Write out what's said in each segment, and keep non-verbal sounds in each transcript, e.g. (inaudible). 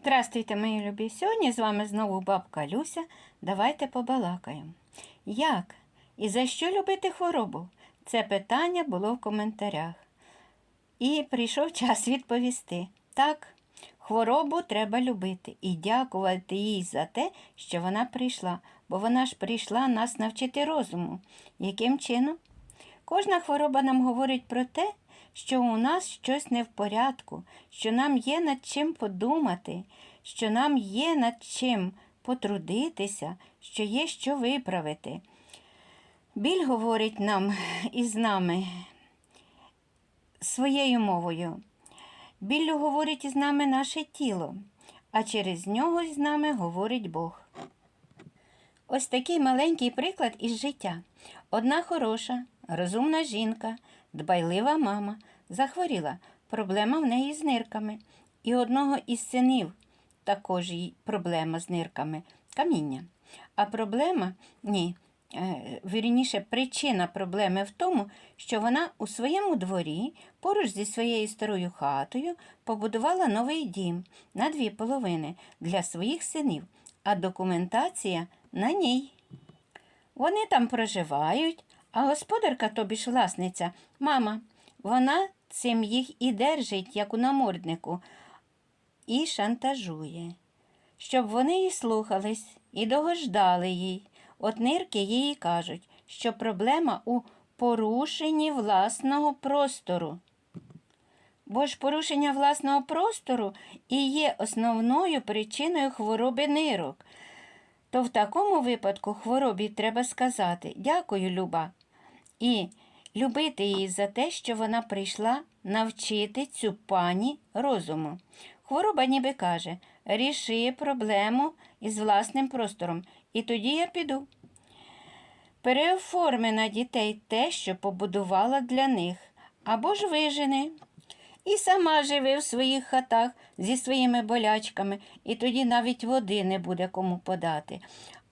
Здравствуйте, мої любі! Сьогодні з вами знову бабка Люся. Давайте побалакаємо. Як і за що любити хворобу? Це питання було в коментарях. І прийшов час відповісти. Так, хворобу треба любити і дякувати їй за те, що вона прийшла, бо вона ж прийшла нас навчити розуму. Яким чином? Кожна хвороба нам говорить про те, що у нас щось не в порядку, що нам є над чим подумати, що нам є над чим потрудитися, що є що виправити. Біль говорить нам (laughs) із нами своєю мовою. Біллю говорить із нами наше тіло, а через нього з нами говорить Бог. Ось такий маленький приклад із життя. Одна хороша, розумна жінка, дбайлива мама захворіла. Проблема в неї з нирками. І одного із синів також їй проблема з нирками каміння. А проблема ні. е, Вірніше, причина проблеми в тому, що вона у своєму дворі поруч зі своєю старою хатою побудувала новий дім на дві половини для своїх синів, а документація на ній. Вони там проживають, а господарка, тобі ж власниця, мама, вона цим їх і держить, як у наморднику, і шантажує, щоб вони її слухались і догождали їй. От нирки їй кажуть, що проблема у порушенні власного простору. Бо ж порушення власного простору і є основною причиною хвороби нирок. То в такому випадку хворобі треба сказати Дякую, Люба, і любити її за те, що вона прийшла навчити цю пані розуму. Хвороба ніби каже ріши проблему із власним простором, і тоді я піду. Переоформи на дітей те, що побудувала для них, або ж вижени. І сама живи в своїх хатах зі своїми болячками, і тоді навіть води не буде кому подати.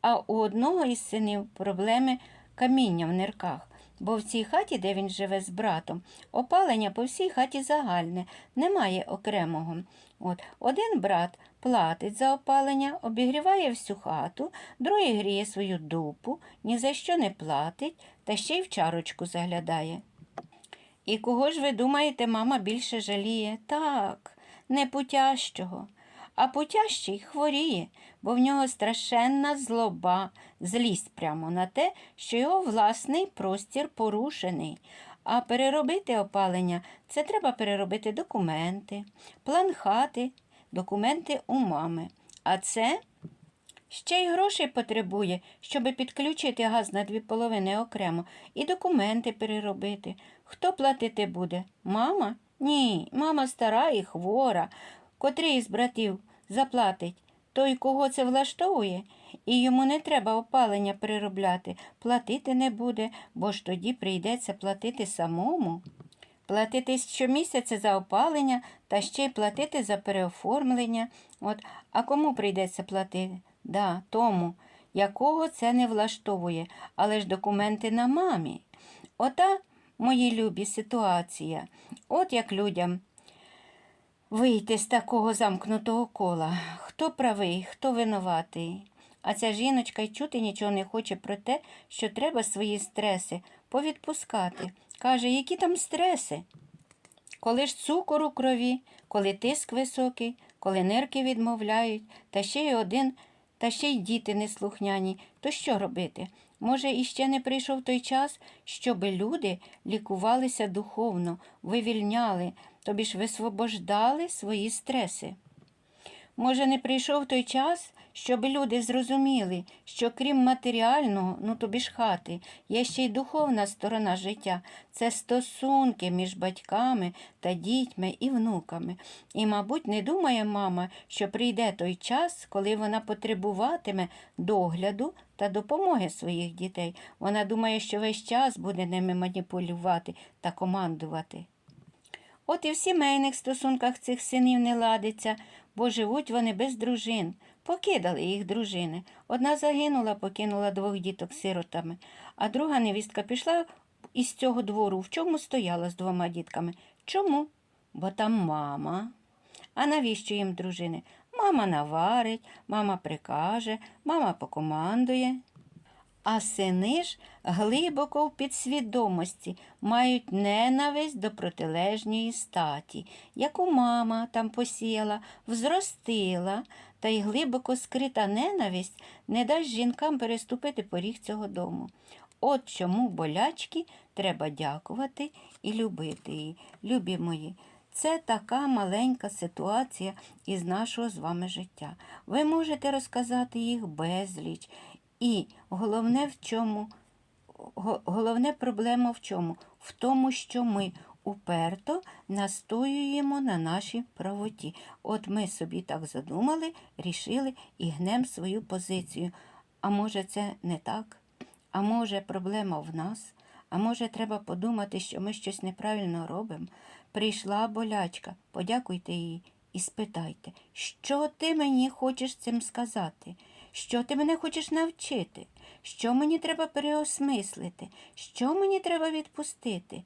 А у одного із синів проблеми каміння в нирках, бо в цій хаті, де він живе з братом, опалення по всій хаті загальне, немає окремого. От Один брат платить за опалення, обігріває всю хату, другий гріє свою дупу, ні за що не платить, та ще й в чарочку заглядає. І кого ж ви думаєте, мама більше жаліє? Так, не путящого. А путящий хворіє, бо в нього страшенна злоба, злість прямо на те, що його власний простір порушений. А переробити опалення це треба переробити документи, план хати, документи у мами. А це Ще й грошей потребує, щоб підключити газ на дві половини окремо і документи переробити. Хто платити буде? Мама? Ні, мама стара і хвора. Котрий із братів заплатить? Той, кого це влаштовує, і йому не треба опалення переробляти, платити не буде, бо ж тоді прийдеться платити самому. Платити щомісяця за опалення та ще й платити за переоформлення. От, а кому прийдеться платити? Да, тому, якого це не влаштовує, але ж документи на мамі. Ота, мої любі, ситуація. От як людям вийти з такого замкнутого кола. Хто правий, хто винуватий. А ця жіночка й чути нічого не хоче про те, що треба свої стреси повідпускати. Каже, які там стреси? Коли ж цукор у крові, коли тиск високий, коли нирки відмовляють, та ще й один, та ще й діти неслухняні, то що робити? Може, іще не прийшов той час, щоби люди лікувалися духовно, вивільняли, тобі ж висвобождали свої стреси. Може, не прийшов той час, щоб люди зрозуміли, що крім матеріального, ну тобі ж хати, є ще й духовна сторона життя. Це стосунки між батьками та дітьми і внуками. І, мабуть, не думає мама, що прийде той час, коли вона потребуватиме догляду та допомоги своїх дітей. Вона думає, що весь час буде ними маніпулювати та командувати. От і в сімейних стосунках цих синів не ладиться, бо живуть вони без дружин. Покидали їх дружини. Одна загинула, покинула двох діток сиротами, а друга невістка пішла із цього двору, в чому стояла з двома дітками. Чому? Бо там мама. А навіщо їм дружини? Мама наварить, мама прикаже, мама покомандує. А сини ж глибоко в підсвідомості мають ненависть до протилежньої статі, яку мама там посіяла, взростила, та й глибоко скрита ненависть не дасть жінкам переступити поріг цього дому. От чому болячки треба дякувати і любити її. Любі мої, це така маленька ситуація із нашого з вами життя. Ви можете розказати їх безліч. І головне в чому, головне проблема в чому? В тому, що ми уперто настоюємо на нашій правоті. От ми собі так задумали, рішили і гнем свою позицію. А може, це не так? А може, проблема в нас? А може, треба подумати, що ми щось неправильно робимо? Прийшла болячка, подякуйте їй і спитайте, що ти мені хочеш цим сказати? Що ти мене хочеш навчити? Що мені треба переосмислити? Що мені треба відпустити?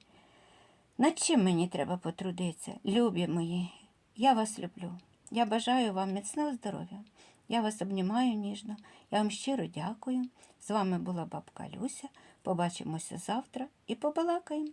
Над чим мені треба потрудитися? Любі мої, я вас люблю. Я бажаю вам міцного здоров'я. Я вас обнімаю ніжно. Я вам щиро дякую. З вами була бабка Люся. Побачимося завтра і побалакаємо.